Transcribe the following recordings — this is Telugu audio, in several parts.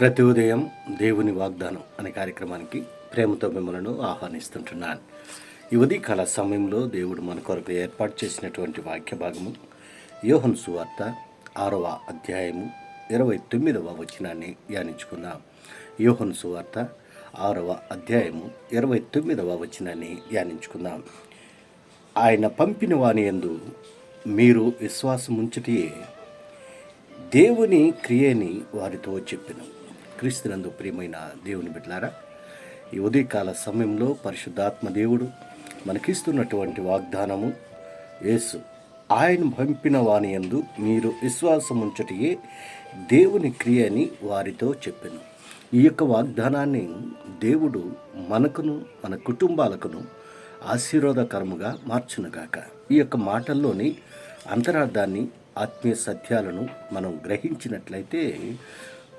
ప్రతి ఉదయం దేవుని వాగ్దానం అనే కార్యక్రమానికి ప్రేమతో మిమ్మలను ఆహ్వానిస్తుంటున్నాను. ఈ ఉదయకాల సమయంలో దేవుడు మన కొరకు ఏర్పాటు చేసినటువంటి వాక్య భాగము యోహన్ సువార్త ఆరవ అధ్యాయము ఇరవై తొమ్మిదవ వచనాన్ని ధ్యానించుకుందాం. యోహన్ సువార్త ఆరవ అధ్యాయము ఇరవై తొమ్మిదవ వచనాన్ని ధ్యానించుకుందాం. ఆయన పంపిన వాని యందు మీరు విశ్వాసం ఉంచుటియే దేవుని క్రియని వారితో చెప్పిన క్రీస్తునందు ప్రియమైన దేవుని బిడ్డలారా ఈ ఉదయకాల సమయంలో పరిశుద్ధాత్మ దేవుడు మనకిస్తున్నటువంటి వాగ్దానము యేసు ఆయన పంపిన వాని యందు మీరు విశ్వాసం ఉంచుటయే దేవుని క్రియని వారితో చెప్పాను. ఈ యొక్క వాగ్దానాన్ని దేవుడు మనకును మన కుటుంబాలకును ఆశీర్వాదకరముగా మార్చునుగాక. ఈ యొక్క మాటల్లోని అంతరార్థాన్ని ఆత్మీయ సత్యాలను మనం గ్రహించినట్లయితే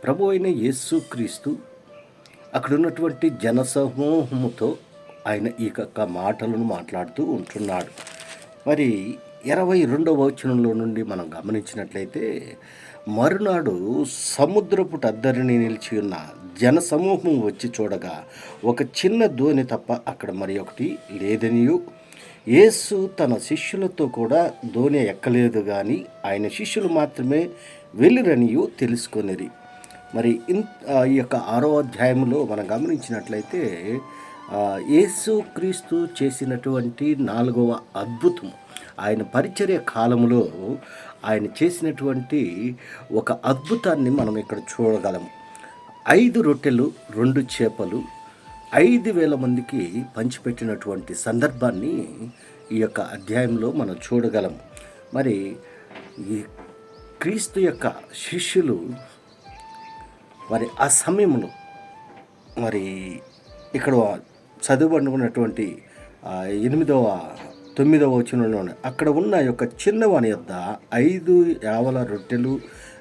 ప్రభు అయిన యేసుక్రీస్తు అక్కడ ఉన్నటువంటి జనసమూహముతో ఆయన ఈ యొక్క మాటలను మాట్లాడుతూ ఉంటున్నాడు. మరి ఇరవై రెండవ వచనంలో నుండి మనం గమనించినట్లయితే మరునాడు సముద్రపు అద్దరిని నిలిచి ఉన్న జనసమూహం వచ్చి చూడగా ఒక చిన్న దోణి తప్ప అక్కడ మరి ఒకటి లేదనియు. యేసు తన శిష్యులతో కూడా ధోని ఎక్కలేదు కానీ ఆయన శిష్యులు మాత్రమే వెళ్ళిరనియు తెలుసుకొనిరి. మరి ఇన్ ఈ యొక్క ఆరో అధ్యాయంలో మనం గమనించినట్లయితే ఆ, యేసు క్రీస్తు చేసినటువంటి నాలుగవ అద్భుతం ఆయన పరిచర్య కాలంలో ఆయన చేసినటువంటి ఒక అద్భుతాన్ని మనం ఇక్కడ చూడగలం ఐదు రొట్టెలు రెండు చేపలు ఐదు వేల మందికి పంచిపెట్టినటువంటి సందర్భాన్ని ఈ యొక్క అధ్యాయంలో మనం చూడగలం మరి ఈ క్రీస్తు యొక్క శిష్యులు మరి ఆ సమయంలో మరి ఇక్కడ చదువుబడుకున్నటువంటి ఎనిమిదవ తొమ్మిదవ వచనంలోనే అక్కడ ఉన్న యొక్క చిన్నవాని యొద్ద ఐదు యావల రొట్టెలు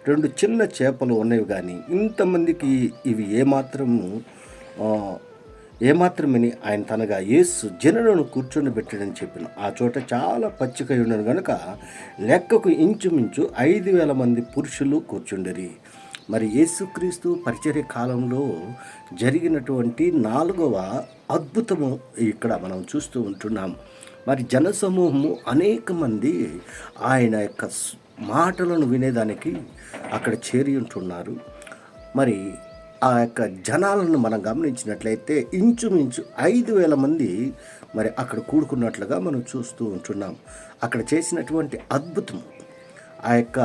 రెండు చిన్న చేపలు ఉన్నవి కానీ ఇంతమందికి ఇవి ఏమాత్రము ఏమాత్రమని ఆయన తనగా యేసు జనులను కూర్చొని పెట్టాడని చెప్పిన. ఆ చోట చాలా పచ్చిక ఉండను కనుక లెక్కకు ఇంచుమించు ఐదు వేల మంది పురుషులు కూర్చుండరి. మరి యేసుక్రీస్తు పరిచర్య కాలంలో జరిగినటువంటి నాలుగవ అద్భుతము ఇక్కడ మనం చూస్తూ ఉంటున్నాం. మరి జనసమూహము అనేక మంది ఆయన యొక్క మాటలను వినేదానికి అక్కడ చేరి ఉంటున్నారు. మరి ఆ యొక్క జనాలను మనం గమనించినట్లయితే ఇంచుమించు ఐదు వేల మంది మరి అక్కడ కూడుకున్నట్లుగా మనం చూస్తూ ఉంటున్నాం. అక్కడ చేసినటువంటి అద్భుతం ఆ యొక్క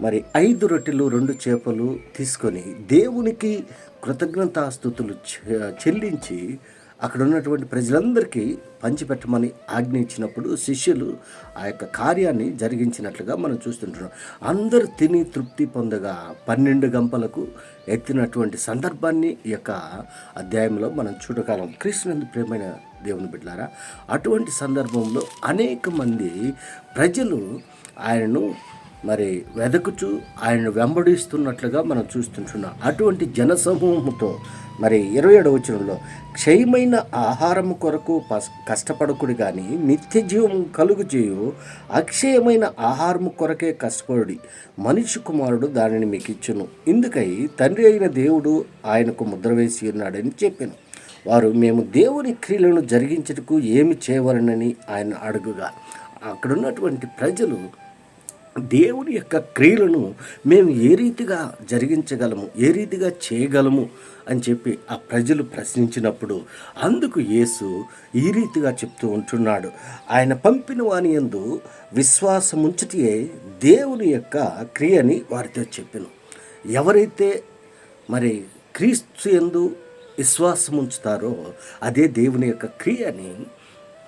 మరి ఐదు రొట్టెలు రెండు చేపలు తీసుకొని దేవునికి కృతజ్ఞతాస్థుతులు చె- చెల్లించి అక్కడ ఉన్నటువంటి ప్రజలందరికీ పంచిపెట్టమని ఆజ్ఞ ఇచ్చినప్పుడు శిష్యులు ఆ యొక్క కార్యాన్ని జరిగించినట్లుగా మనం చూస్తుంటున్నాం. అందరూ తిని తృప్తి పొందగా పన్నెండు గంపలకు ఎత్తినటువంటి సందర్భాన్ని ఈ యొక్క అధ్యాయంలో మనం చూడగలం. కృష్ణుని ప్రేమైన దేవుని బిడ్డారా అటువంటి సందర్భంలో అనేక మంది ప్రజలు ఆయనను మరి వెదకుచు ఆయన వెంబడిస్తున్నట్లుగా మనం చూస్తుంటున్నాం. అటువంటి జనసమూహంతో మరి ఇరవై ఏడవ వచనంలో క్షయమైన ఆహారం కొరకు పస్- కష్టపడకుడు కానీ నిత్య జీవం కలుగు చేయు అక్షయమైన ఆహారం కొరకే కష్టపడి మనిషి కుమారుడు దానిని మీకు ఇచ్చును ఇందుకై తండ్రి అయిన దేవుడు ఆయనకు ముద్ర వేసి ఉన్నాడని చెప్పాను. వారు మేము దేవుని క్రియలను జరిగించుటకు ఏమి చేయవలనని ఆయన అడుగుగా. అక్కడున్నటువంటి ప్రజలు దేవుని యొక్క క్రియలను మేము ఏ రీతిగా జరిగించగలము ఏ రీతిగా చేయగలము అని చెప్పి ఆ ప్రజలు ప్రశ్నించినప్పుడు అందుకు యేసు ఈ రీతిగా చెప్తూ ఉంటున్నాడు. ఆయన పంపిన వాని యందు విశ్వాసముంచుటియే దేవుని యొక్క క్రియని వారితో చెప్పిను. ఎవరైతే మరి క్రీస్తు ఎందు విశ్వాసం ఉంచుతారో అదే దేవుని యొక్క క్రియని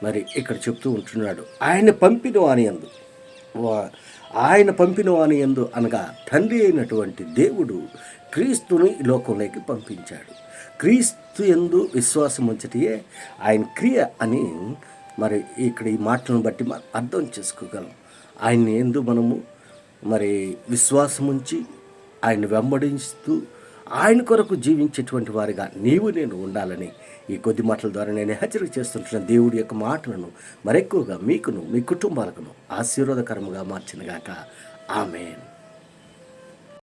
మరి ఇక్కడ చెప్తూ ఉంటున్నాడు. ఆయన పంపిన వాని యందు ఆయన పంపిన వాని ఎందు అనగా తండ్రి అయినటువంటి దేవుడు క్రీస్తుని ఈ లోకంలోకి పంపించాడు. క్రీస్తు ఎందు విశ్వాసం ఉంచటియే ఆయన క్రియ అని మరి ఇక్కడ ఈ మాటలను బట్టి మనం అర్థం చేసుకోగలం. ఆయన ఎందు మనము మరి విశ్వాసం ఉంచి ఆయన వెంబడిస్తూ ఆయన కొరకు జీవించేటువంటి వారిగా నీవు నేను ఉండాలని ఈ కొద్ది మాటల ద్వారా నేను హెచ్చరిక చేస్తుంటున్న దేవుడి యొక్క మాటలను మరెక్కువగా మీకును మీ కుటుంబాలకును ఆశీర్వాదకరముగా మార్చినగాక. ఆమెన్.